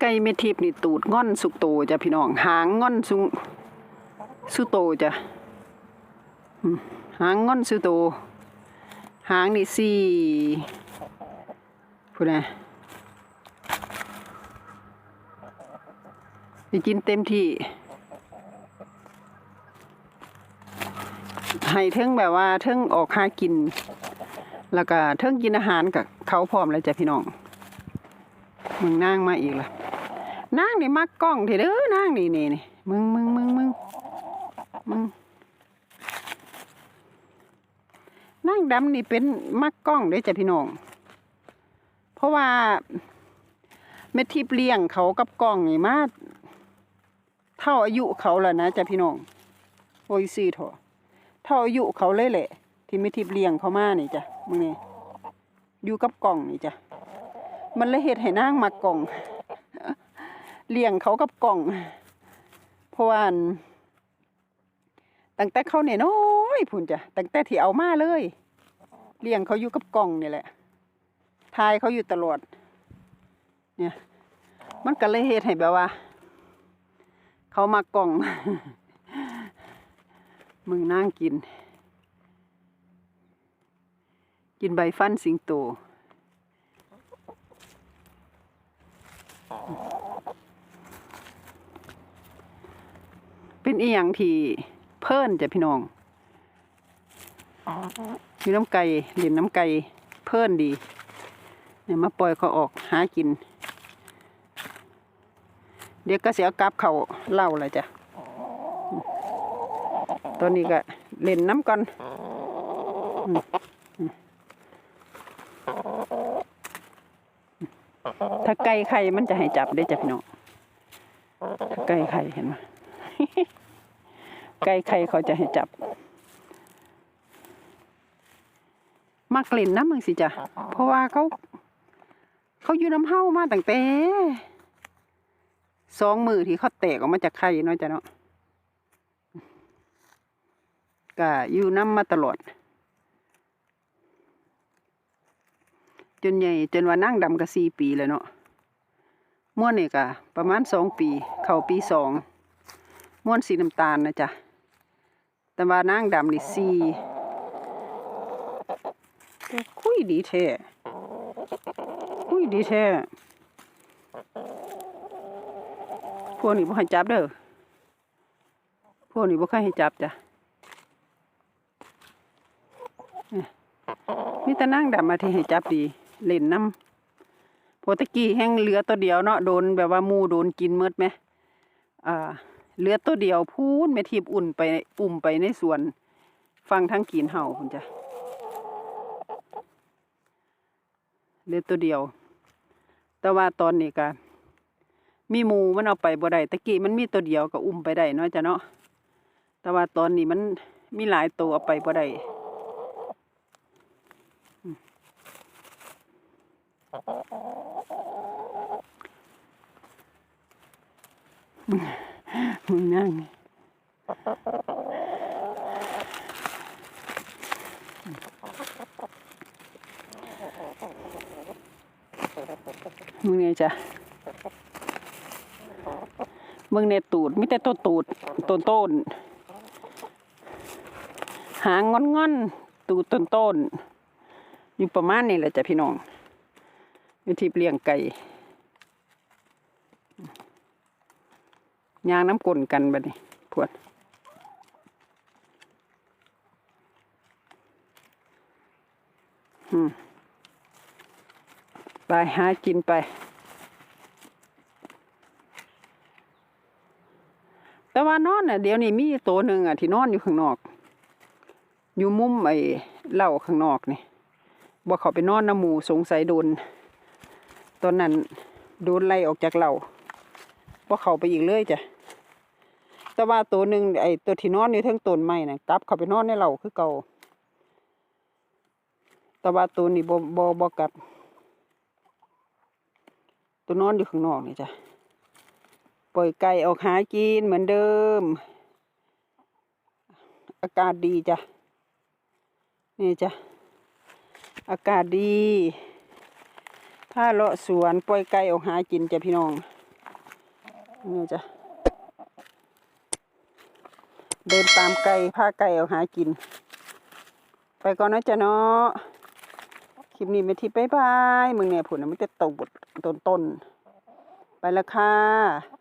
ไก่เมทิพนี่ตูดง่อนสุกโตจ้ะพี่น้อง หางง่อนสุสุโตจ้ะหางง่อนสุโต หางนี่สี่พูดนะไปกินเต็มที่ให้เทิงแบบว่าเทิงออกหากิน แล้วก็เทิงกินอาหารกับเขาพร้อมเลยจ้ะพี่น้องมึงนั่งมาอีกละ นั่งนี่มักกล้องเถอะเด้อนั่งนี่นี่นี่มึงมึงมึงมึงมึงนั่งดำนี่เป็นมักกล้องเด้จ้ะพี่น้อง เพราะว่าเม็ดทิพย์เลี้ยงเขากับกล้องนี่มาเท่าอายุเขาแล้วนะจ้ะพี่น้องโอ้ยซีถอะเท่าอายุเขาเลยแหละ ที่ไม่ทิพย์เลี้ยงเขามานี่จ้ะมึงนี่อยู่กับกล่องนี่จ้ะมันเลยเฮ็ดให้นางมากล่อง เลี้ยงเขากับกล่องเพราะว่าตั้งแต่เขาเนี่ยน้อยพุ่นจ้ะตั้งแต่ที่เอามาเลย เลี้ยงเขาอยู่กับกล่องนี่แหละทายเขาอยู่ตลอด เนี่ย มันก็เลยเฮ็ดให้แบบว่า เขามากล่อง มึงนั่งกิน กินใบฟันสิงโต เป็นอีหยังที่เพิ่นจ้ะพี่น้องมีน้ำไก่เล่นน้ำไก่เพิ่นดีเนี่ยมาปล่อยเขาออกหากิน เดี๋ยวก็เสียกลับเขาเล่าเลยจ้ะตอนนี้ก็เล่นน้ำก่อนอืมอืมถ้าไก่ไข่มันจะให้จับได้จ้ะพี่น้องถ้าไก่ไข่เห็นไหม ไก่ไข่เขาจะให้จับมักเล่นน้ำมึงสิจ้ะเพราะว่าเขาเขาอยู่น้ำเฮ้ามาตั้งแต่สองมือที่เขาแตกออกมาจากไข่เนาะจ้ะเนาะก็อยู่น้ำมาตลอด จนใหญ่จนว่านั่งดำก็สี่ปีเลยเนาะม่วนนี่ก็ประมาณสองปี เข้าปีสอง ม่วนสีน้ำตาลนะจ๊ะแต่ว่านั่งดำนี่สีคุยดีแท้คุยดีแท้พวกนี้บ่ให้จับเด้อพวกนี้บ่เคยให้จับจ้ะมีแต่นั่งดำมาที่ให้จับดีเล่นน้ำโพตะกี้แห้งเหลือตัวเดียวเนาะโดนแบบว่ามูโดนกินเมดไหมอ่า เหลือตัวเดียวพูนแม่ทีบอุ่นไปอุ่มไปในสวน ฟังทั้งกินเห่าคุณจ้ะเหลือตัวเดียว แต่ว่าตอนนี้ก็มีมูมันเอาไปบ่ได้ตะกี้มันมีตัวเดียวก็อุ้มไปได้เนาะจ้ะเนาะแต่ว่าตอนนี้มันมีหลายตัวเอาไปบ่ได้มึ งนั่งมึงไงจ้ะมึงในตูดมิแต่ต้นตูดต้นต้นหางงอนงอนๆตูดต้นต้นอยู่ประมาณนี้แหละจ้ะพี่น้องวิธีเลี้ยงไก่ ยางน้ำกลนกันบัดนี้พวดไปหากินไป แต่ว่านอนน่ะเดี๋ยวนี้มีตัวหนึ่งอะที่นอนอยู่ข้างนอก อยู่มุมไอ้เหล่าข้างนอกนี่บ่เขาไปนอนน้ำหมูสงสัยโดน ตอนนั้นโดนไล่ออกจากเหล่าบ่เขาไปอีกเลยจ้ะ แต่ว่าตัวหนึ่งไอ้ตัวที่นอนอยู่ทั้งต้นไม้นะกลับเข้าไปนอนในเหล่าคือเก่าแต่ว่าตัวนี้บ่บ่บ่กลับ ตัวนอนอยู่ข้างนอกนี่จ้ะปล่อยไก่ออกหากินเหมือนเดิม อากาศดีจ้ะนี่จ้ะอากาศดีผ้าเลาะสวนปล่อยไก่ออกหากินจ้ะพี่น้องนี่จ้ะ เดินตามไก่พาไก่เอาหากิน ไปก่อนนะจ๊ะเนาะคลิปนี้ไม่ทิพย์บายบายมึงเนี่ยผุนนะมันจะตกบทต้นๆไปแล้วค่ะ